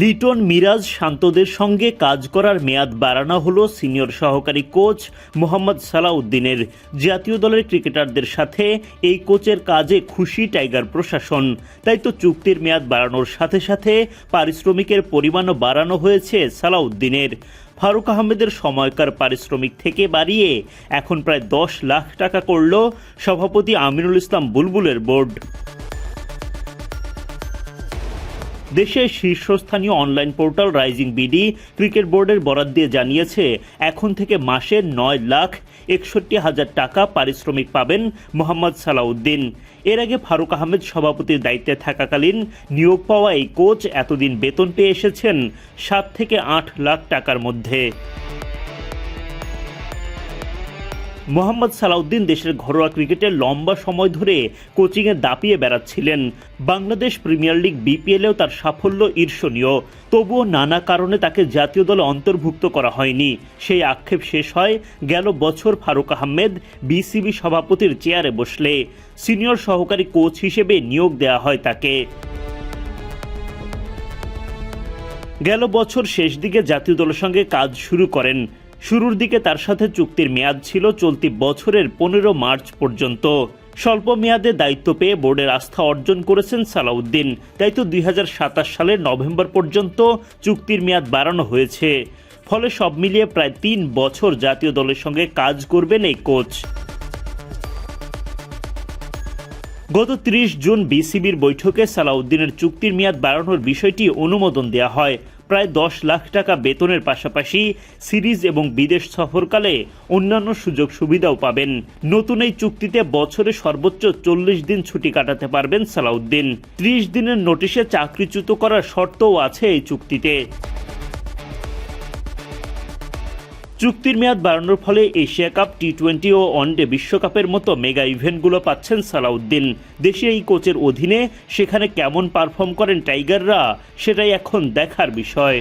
লিটন মিরাজ শান্তদের সঙ্গে কাজ করার মেয়াদ বাড়ানো হলো সিনিয়র সহকারী কোচ মোহাম্মদ সালাউদ্দিনের। জাতীয় দলের ক্রিকেটারদের সাথে এই কোচের কাজে খুশি টাইগার প্রশাসন। তাই তো চুক্তির মেয়াদ বাড়ানোর সাথে সাথে পারিশ্রমিকের পরিমাণও বাড়ানো হয়েছে সালাউদ্দিনের। ফারুক আহমেদের সময়কার পারিশ্রমিক থেকে বাড়িয়ে এখন প্রায় দশ লাখ টাকা করল সভাপতি আমিনুল ইসলাম বুলবুলের বোর্ড। দেশের শীর্ষস্থানীয় online portal rising BD cricket বোর্ডের বরাদ দিয়ে জানিয়েছে, এখন থেকে মাসে নয় লাখ একষট্টি হাজার টাকা পারিশ্রমিক পাবেন মোহাম্মদ সালাউদ্দিন। এর আগে ফারুক আহমেদ সভাপতির দায়িত্বে থাকাকালীন নিয়োগ পাওয়া এই কোচ এতদিন বেতন পেয়ে এসেছেন সাত থেকে আট লাখ টাকার মধ্যে। মোহাম্মদ সালাউদ্দিন দেশের ঘরোয়া ক্রিকেটে লম্বা সময় ধরে কোচিংয়ে দাপিয়ে বেড়াচ্ছিলেন। বাংলাদেশ প্রিমিয়ার লিগ বিপিএলেও তার সাফল্য ঈর্ষণীয়। তবুও নানা কারণে তাকে জাতীয় দলে অন্তর্ভুক্ত করা হয়নি। সেই আক্ষেপ শেষ হয় গেল বছর ফারুক আহমেদ বিসিবি সভাপতির চেয়ারে বসলে। সিনিয়র সহকারী কোচ হিসেবে নিয়োগ দেওয়া হয় তাকে। গেল বছর শেষ দিকে জাতীয় দলের সঙ্গে কাজ শুরু করেন। শুরুর দিকে তার সাথে চুক্তির মেয়াদ ছিল চলতি বছরের পনেরো মার্চ পর্যন্ত। স্বল্প মেয়াদে দায়িত্ব পেয়ে বোর্ডের আস্থা অর্জন করেছেন সালাউদ্দিন। তাই তো দুই সালের নভেম্বর পর্যন্ত চুক্তির মেয়াদ বাড়ানো হয়েছে। ফলে সব মিলিয়ে প্রায় তিন বছর জাতীয় দলের সঙ্গে কাজ করবেন এই কোচ। গত ৩০ জুন বিসিবির বৈঠকে সালাউদ্দিনের চুক্তির মেয়াদ বাড়ানোর বিষয়টি অনুমোদন দেওয়া হয়। প্রায় দশ লাখ টাকা বেতনের পাশাপাশি সিরিজ এবং বিদেশ সফরকালে অন্যান্য সুযোগ সুবিধাও পাবেন। নতুন এই চুক্তিতে বছরে সর্বোচ্চ চল্লিশ দিন ছুটি কাটাতে পারবেন সালাউদ্দিন। ত্রিশ দিনের নোটিশে চাকরিচ্যুত করার শর্তও আছে এই চুক্তিতে। চুক্তির মেয়াদ বাড়ানোর ফলে এশিয়া কাপ টি টোয়েন্টি ও ওয়ানডে বিশ্বকাপের মতো মেগা ইভেন্টগুলো পাচ্ছেন সালাউদ্দিন। দেশে এই কোচের অধীনে সেখানে কেমন পারফর্ম করেন টাইগাররা, সেটাই এখন দেখার বিষয়।